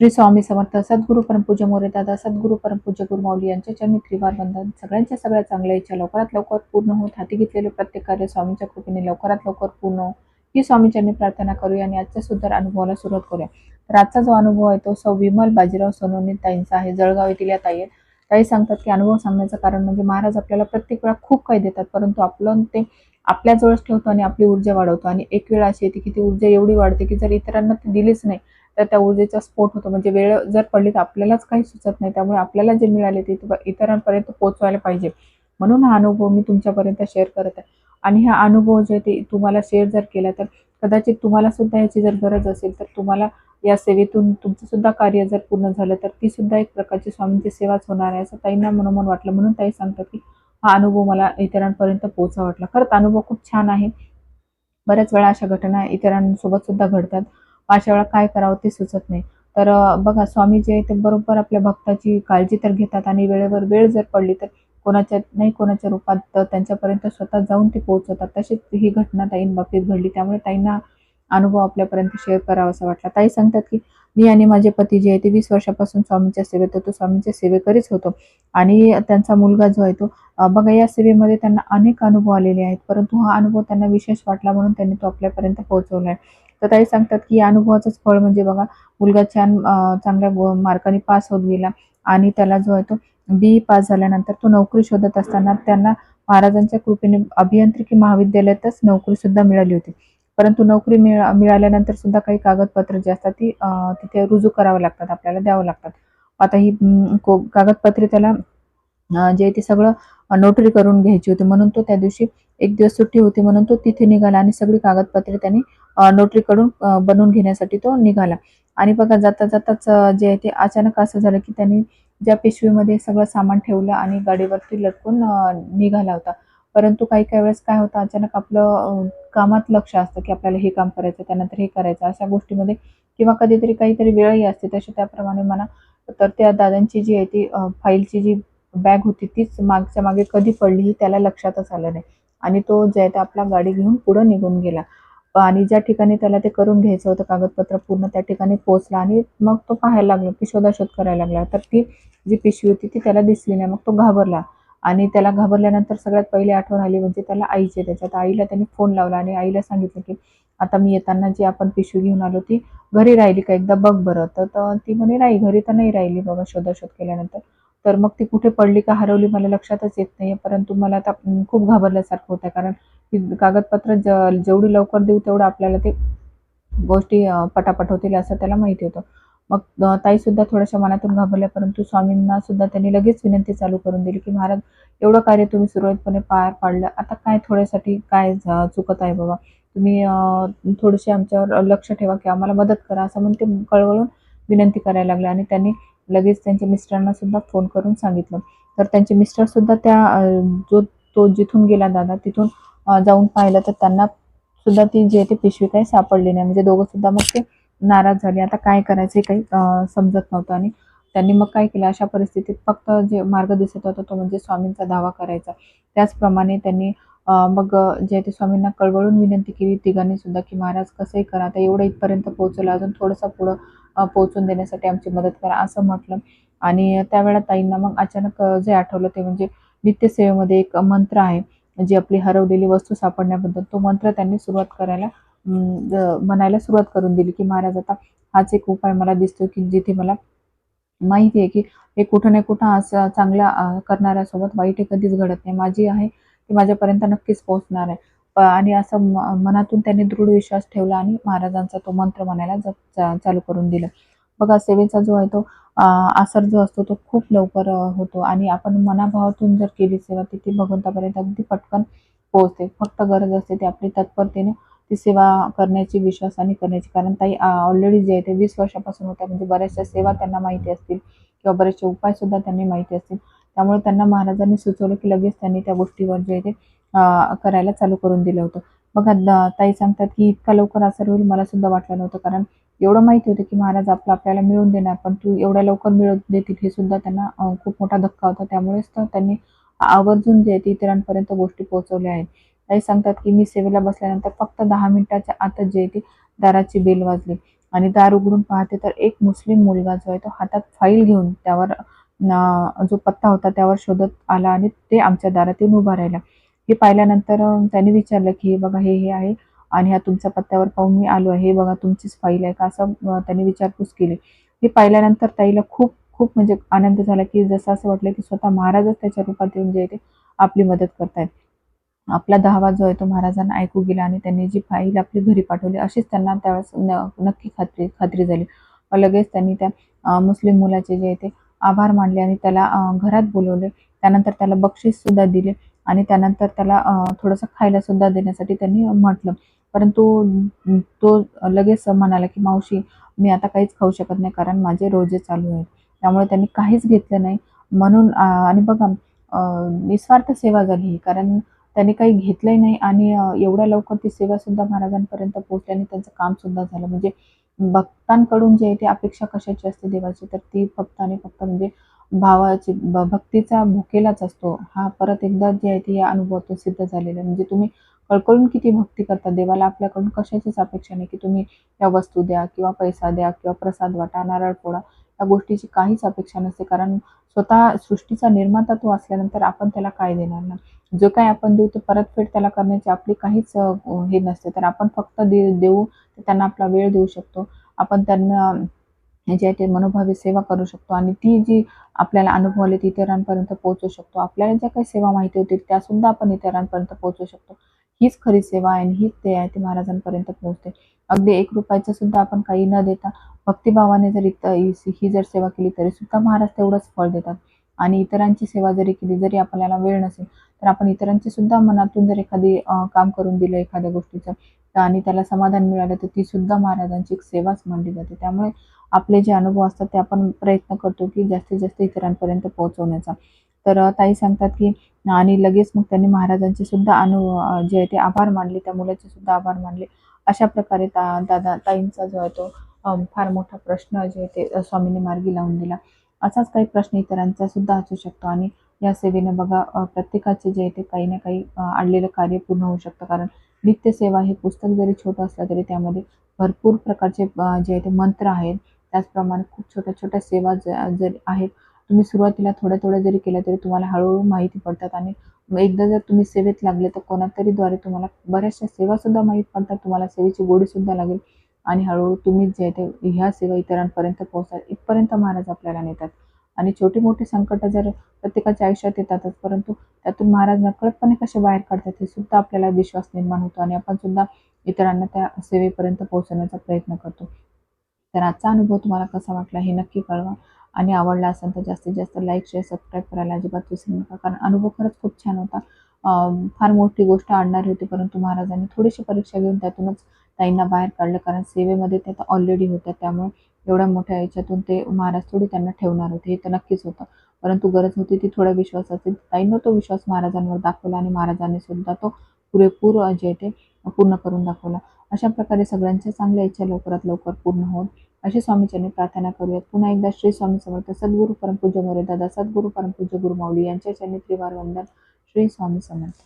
श्री स्वामी समर्थ सद्गुरु परमपूज्य मोरे दादा सद्गुरू परमपूज्य गुरुमाऊली यांच्या चरणी त्रिवार बंधन सगळ्यांच्या सगळ्या चांगल्या इच्छा लवकरात लवकर पूर्ण होत हाती घेतलेले प्रत्येक कार्य स्वामींच्या कृपेने लवकरात लवकर पूर्ण ही स्वामीच्यांनी प्रार्थना करूया आणि आजच्या सुंदर अनुभवाला सुरुवात करूया. तर आजचा जो अनुभव आहे तो सौ विमल बाजीराव सोनवणे ताईंचा आहे. जळगाव येथील या ताई ताई सांगतात की अनुभव सांगण्याचं कारण म्हणजे महाराज आपल्याला प्रत्येक वेळा खूप काही देतात परंतु आपलं ते आपल्याजवळच ठेवतो आणि आपली ऊर्जा वाढवतो. आणि एक वेळ अशी येते की ती ऊर्जा एवढी वाढते की जर इतरांना ती दिलीच नाही तर त्या ऊर्जेचा स्फोट होतो. म्हणजे वेळ जर पडली तर आपल्यालाच काही सुचत नाही. त्यामुळे आपल्याला जे मिळाले ते इतरांपर्यंत पोहोचवायला पाहिजे. म्हणून हा अनुभव मी तुमच्यापर्यंत शेअर करत आहे. आणि हा अनुभव जे ते तुम्हाला शेअर जर केला तर कदाचित तुम्हाला सुद्धा याची जर गरज असेल तर तुम्हाला या सेवेतून तुमचं सुद्धा कार्य जर पूर्ण झालं तर ती सुद्धा एक प्रकारची स्वामींची सेवाच होणार आहे असं ताईंना मनोमन वाटलं. म्हणून ताई सांगतात की हा अनुभव मला इतरांपर्यंत पोहोचा वाटला. खरंच अनुभव खूप छान आहे. बऱ्याच वेळा अशा घटना इतरांसोबत सुद्धा घडतात. अशा वेळा काय करावं ते सुचत नाही. तर बघा स्वामी जे आहे ते बरोबर आपल्या भक्ताची काळजी तर घेतात आणि वेळेवर वेळ जर पडली तर कोणाच्या नाही कोणाच्या रूपात त्यांच्यापर्यंत स्वतः जाऊन ते पोहोचवतात. तशीच ही घटना ताईं बाबतीत घडली. त्यामुळे ताईंना अनुभव आपल्यापर्यंत शेअर करावा असा वाटला. ताई सांगतात की मी आणि माझे पती जे आहे ते वीस वर्षापासून स्वामींच्या सेवेत होतो. स्वामींच्या सेवेकरीच होतो. आणि त्यांचा मुलगा जो आहे तो बघा या सेवेमध्ये त्यांना अनेक अनुभव आलेले आहेत. परंतु हा अनुभव त्यांना विशेष वाटला म्हणून त्यांनी तो आपल्यापर्यंत पोहोचवला आहे. तर ताई सांगतात की या अनुभवाचंच फळ म्हणजे बघा मुलगा छान चांगल्या गो- मार्काने पास होत गेला आणि त्याला जो आहे तो बी पास झाल्यानंतर तो नोकरी शोधत असताना त्यांना महाराजांच्या कृपेने अभियांत्रिकी महाविद्यालयातच नोकरी सुद्धा मिळाली होती. परंतु नोकरी मिळा मिळाल्यानंतर सुद्धा काही कागदपत्र जी असतात ती तिथे रुजू करावं लागतात आपल्याला द्यावं लागतात. आता ही को- कागदपत्रे त्याला जे ते सगळं नोटरी करून घ्यायची होती. म्हणून तो त्या दिवशी एक दिवस सुट्टी होती. म्हणून तो तिथे निघाला आणि सगळी कागदपत्रे त्यांनी नोटरी करून बनवून घेण्यासाठी तो निघाला. आणि बघा जाता जाताच जे आहे ते अचानक असं झालं की त्यांनी ज्या पिशवीमध्ये सगळं सामान ठेवलं आणि गाडीवरती लटकून निघाला होता. परंतु काही काही वेळेस काय होतं अचानक आपलं कामात लक्ष असतं की आपल्याला हे काम करायचं त्यानंतर हे करायचं अशा गोष्टीमध्ये किंवा कधीतरी काहीतरी वेळही असते. तशी त्याप्रमाणे म्हणा तर त्या दादांची जी आहे ती फाईलची जी बॅग होती तीच मागच्या मागे कधी पडली ही त्याला लक्षातच आलं नाही. आणि तो जे आहे ते आपला गाडी घेऊन पुढं निघून गेला. आणि ज्या ठिकाणी त्याला ते करून घ्यायचं होतं कागदपत्र पूर्ण त्या ठिकाणी पोहोचला आणि मग तो पाहायला लागला की शोधाशोध करायला लागला. तर ती जी पिशवी होती ती त्याला दिसली नाही मग तो घाबरला. आणि त्याला घाबरल्यानंतर सगळ्यात पहिली आठवण आली म्हणजे त्याला आईची. त्याच्यात आईला त्यांनी फोन लावला आणि आईला सांगितलं की आता मी येताना जी आपण पिशवी घेऊन आलो ती घरी राहिली का? एकदा बघ बरं. तर तर ती म्हणे राही घरी तर नाही राहिली बाबा शोधाशोध केल्यानंतर. तर मग ती कुठे पडली का हरवली मला लक्षातच येत नाही परंतु मला आता खूप घाबरल्यासारखं होतं. कारण ती कागदपत्र ज जेवढी लवकर देऊ तेवढं आपल्याला ते गोष्टी पटापट होतील असं त्याला माहिती होतं. मग ताईसुद्धा थोड्याशा मनातून घाबरल्या. परंतु स्वामींना सुद्धा त्यांनी लगेच विनंती चालू करून दिली की महाराज एवढं कार्य तुम्ही सुरळीतपणे पार पाडलं. आता काय थोड्यासाठी काय झा- चुकत आहे बाबा? तुम्ही थोडीशी आमच्यावर लक्ष ठेवा की आम्हाला मदत करा. असं म्हणून ते कळवळून विनंती करायला लागले. आणि त्यांनी लगेच त्यांच्या मिस्टरांना सुद्धा फोन करून सांगितलं. तर त्यांचे मिस्टर सुद्धा त्या जो तो जिथून गेला दादा तिथून जाऊन पाहिलं तर त्यांना सुद्धा ती जी आहे ती पिशवी काही सापडली नाही. म्हणजे दोघं सुद्धा मग ते नाराज झाले. आता काय करायचं काही समजत नव्हतं. आणि त्यांनी मग काय केलं? अशा परिस्थितीत फक्त जे मार्ग दिसत होता तो म्हणजे स्वामींचा धावा करायचा. त्याचप्रमाणे त्यांनी मग जे ते स्वामींना कळवळून विनंती केली तिघांनी सुद्धा की महाराज कसंही करा. आता एवढं इथपर्यंत पोहोचलं. अजून थोडंसं पुढं अं, पोहोचून देण्यासाठी आमची मदत करा असं म्हटलं. आणि त्यावेळा ताईंना मग अचानक जे आठवलं ते म्हणजे नित्यसेवेमध्ये एक मंत्र आहे जी आपली हरवलेली वस्तू सापडण्याबद्दल. तो मंत्र त्यांनी सुरुवात करायला म्हणायला सुरुवात करून दिली की महाराज आता हाच एक उपाय मला दिसतो की जिथे मला माहिती आहे की हे कुठं ना कुठं असं चांगल्या करणाऱ्यासोबत वाईट हे कधीच घडत नाही. माझी आहे ती माझ्यापर्यंत नक्कीच पोहोचणार आहे. आणि असं म- मनातून त्यांनी दृढ विश्वास ठेवला आणि महाराजांचा तो मंत्र म्हणायला जप चा- चालू करून दिलं. बघा सेवेचा जो आहे तो आसर जो असतो तो खूप लवकर होतो आणि आपण मनाभावातून जर केली सेवा ती ती भगवंतापर्यंत अगदी पटकन पोहोचते. फक्त गरज असते ती आपली तत्परतेने ती सेवा करण्याची विश्वासाने करण्याची. कारण ताई ऑलरेडी जे आहे ते वीस वर्षापासून होत्या म्हणजे बऱ्याचशा सेवा त्यांना माहिती असतील किंवा बरेचसे उपाय सुद्धा त्यांनी माहिती असतील. त्यामुळे त्यांना महाराजांनी सुचवलं की लगेच त्यांनी त्या गोष्टीवर जे आहे ते करायला चालू करून दिलं होतं. बघा द- ताई सांगतात की इतका लवकर असर होईल मला सुद्धा वाटलं नव्हतं. कारण एवढं माहिती होतं की महाराज आपलं आपल्याला मिळून देणार पण तू एवढ्या लवकर मिळवून देतील हे सुद्धा त्यांना खूप मोठा धक्का होता. त्यामुळेच तर त्यांनी आवर्जून जे आहे ते इतरांपर्यंत गोष्टी पोहोचवल्या आहेत. ताई सांगतात की मी सेवेला बसल्यानंतर फक्त दहा मिनिटाच्या आतच जे आहे ती दाराची बेल वाजली. आणि दार उघडून पाहते तर एक मुस्लिम मुलगा जो आहे तो हातात फाईल घेऊन त्यावर जो पत्ता होता त्यावर शोधत आला आणि ते आमच्या दारात येऊन उभा राहिला. हे पाहिल्यानंतर त्याने त्यांनी विचारलं की हे बघा हे हे आहे आणि ह्या तुमच्या पत्त्यावर पाहून मी आलो आहे. हे बघा तुमचीच फाईल आहे का? असं त्यांनी विचारपूस केली. हे पाहिल्यानंतर ताईला खूप खूप म्हणजे आनंद झाला की जसं असं वाटलं की स्वतः महाराजच त्याच्या रूपात येऊन जे ते आपली मदत करतायत. आपला दहावा जो आहे तो महाराजांना ऐकू गेला आणि त्यांनी जी फाईल आपली घरी पाठवली अशीच त्यांना त्यावेळेस न- नक्की खात्री खात्री झाली. लगेच त्यांनी त्या मुस्लिम मुलाचे जे आहे ते आभार मानले आणि त्याला घरात बोलवले. त्यानंतर त्याला बक्षीस सुद्धा दिले. आणि त्यानंतर त्याला थोडंसं खायला सुद्धा देण्यासाठी त्यांनी म्हटलं. परंतु तो लगेच म्हणाला की मावशी मी आता काहीच खाऊ शकत नाही कारण माझे रोजे चालू आहेत. त्यामुळे त्यांनी काहीच घेतलं नाही. म्हणून आणि बघा निस्वार्थ सेवा झाली. ही कारण त्यांनी काही घेतलंही नाही आणि एवढ्या लवकर ती सेवासुद्धा महाराजांपर्यंत पोहोचली आणि त्यांचं कामसुद्धा झालं. म्हणजे भक्तांकडून जे आहे ते अपेक्षा कशाची असते देवाची? तर ती फक्त आणि फक्त म्हणजे भावाची भक्तीचा भुकेलाच असतो. हा परत एकदा जे आहे ते या अनुभवातून सिद्ध झालेलं आहे. म्हणजे तुम्ही कळकळून किती भक्ती करता देवाला आपल्याकडून कशाचीच अपेक्षा नाही की तुम्ही या वस्तू द्या किंवा पैसा द्या किंवा प्रसाद वाटा नारळ फोडा. या गोष्टीची काहीच अपेक्षा नसते. कारण स्वतः सृष्टीचा निर्माता तो असल्यानंतर आपण त्याला काय देणार ना? जो काय आपण देऊ तो परतफेड त्याला करण्याची आपली काहीच हे नसते. तर आपण फक्त दे देऊ त्यांना आपला वेळ देऊ शकतो. आपण त्यांना जे आहे ते मनोभावे सेवा करू शकतो आणि ती जी आपल्याला अनुभव आले ती इतरांपर्यंत पोहोचू शकतो. आपल्याला ज्या काही सेवा माहिती होतील त्यासुद्धा आपण इतरांपर्यंत पोहोचू शकतो. हीच खरी सेवा आहे आणि हीच ते आहे ते महाराजांपर्यंत पोहोचते. अगदी एक रुपयाचं सुद्धा आपण काही न देता भक्तिभावाने जर इत ही जर सेवा केली तरी सुद्धा महाराज तेवढंच फळ देतात. आणि इतरांची सेवा जरी केली जरी आपल्याला वेळ नसेल तर आपण इतरांची सुद्धा मनातून जर एखादी काम करून दिलं एखाद्या गोष्टीचं आणि त्याला समाधान मिळालं तर ती सुद्धा महाराजांची एक सेवाच मानली जाते. त्यामुळे आपले जे अनुभव असतात ते आपण प्रयत्न करतो की जास्तीत जास्त इतरांपर्यंत पोहोचवण्याचा. तर ताई सांगतात की आणि लगेच मग त्यांनी महाराजांचे सुद्धा अनु जे आहे ते आभार मानले त्या मुलाचे सुद्धा आभार मानले. अशा प्रकारे ता दादा ताईंचा जो आहे तो फार मोठा प्रश्न जे आहे ते स्वामींनी मार्गी लावून दिला. असाच काही प्रश्न इतरांचा सुद्धा असू शकतो आणि या सेवेने बघा प्रत्येकाचे जे आहे ते काही ना काही आणलेलं कार्य पूर्ण होऊ शकतं. कारण नित्यसेवा हे पुस्तक जरी छोटं असलं तरी त्यामध्ये भरपूर प्रकारचे जे आहे ते मंत्र आहेत. त्याचप्रमाणे खूप छोट्या छोट्या सेवा ज जर आहेत. तुम्ही सुरुवातीला थोड्या थोड्या जरी केल्या तरी तुम्हाला हळूहळू माहिती पडतात आणि एकदा जर तुम्ही सेवेत लागले तर कोणातरी द्वारे तुम्हाला बऱ्याचशा सेवासुद्धा माहीत पडतात. तुम्हाला सेवेची गोडीसुद्धा लागेल आणि हळूहळू तुम्ही जे आहे ते ह्या सेवा इतरांपर्यंत पोहोचाल इथपर्यंत महाराज आपल्याला नेतात. आणि छोटी मोठी संकट जर प्रत्येकाच्या आयुष्यात येतातच परंतु त्यातून महाराज नकळतपणे कसे बाहेर काढतात हे सुद्धा आपल्याला विश्वास निर्माण होतो आणि आपण सुद्धा इतरांना त्या सेवेपर्यंत पोहोचवण्याचा प्रयत्न करतो. तर आजचा अनुभव तुम्हाला कसा वाटला हे नक्की कळवा आणि आवडला असेल तर जास्तीत जास्त लाईक शेअर सबस्क्राईब करायला अजिबात विसरू नका कारण अनुभव खरंच खूप छान होता. फार मोठी गोष्ट आणणारी होती परंतु महाराजांनी थोडीशी परीक्षा घेऊन त्यातूनच ताईंना बाहेर काढलं कारण सेवेमध्ये ते ऑलरेडी होत्या त्यामुळे एवढ्या मोठ्या याच्यातून ते महाराज थोडी त्यांना ठेवणार होते हे तर नक्कीच होतं. परंतु गरज होती ती थोड्या विश्वासाची. ताईंना तो विश्वास महाराजांवर दाखवला आणि महाराजांनी सुद्धा तो पुरेपूर जे आहे ते पूर्ण करून दाखवला. अशा प्रकारे सगळ्यांच्या चांगल्या इच्छा लवकरात लवकर पूर्ण होत अशी स्वामीचरणी प्रार्थना करूयात. पुन्हा एकदा श्री स्वामी समर्थ सद्गुरू परमपूज्य मोरे दादा सद्गुरू परमपूज्य गुरु माऊली यांच्या चरणी त्रिवार वंदन श्री स्वामी समर्थ.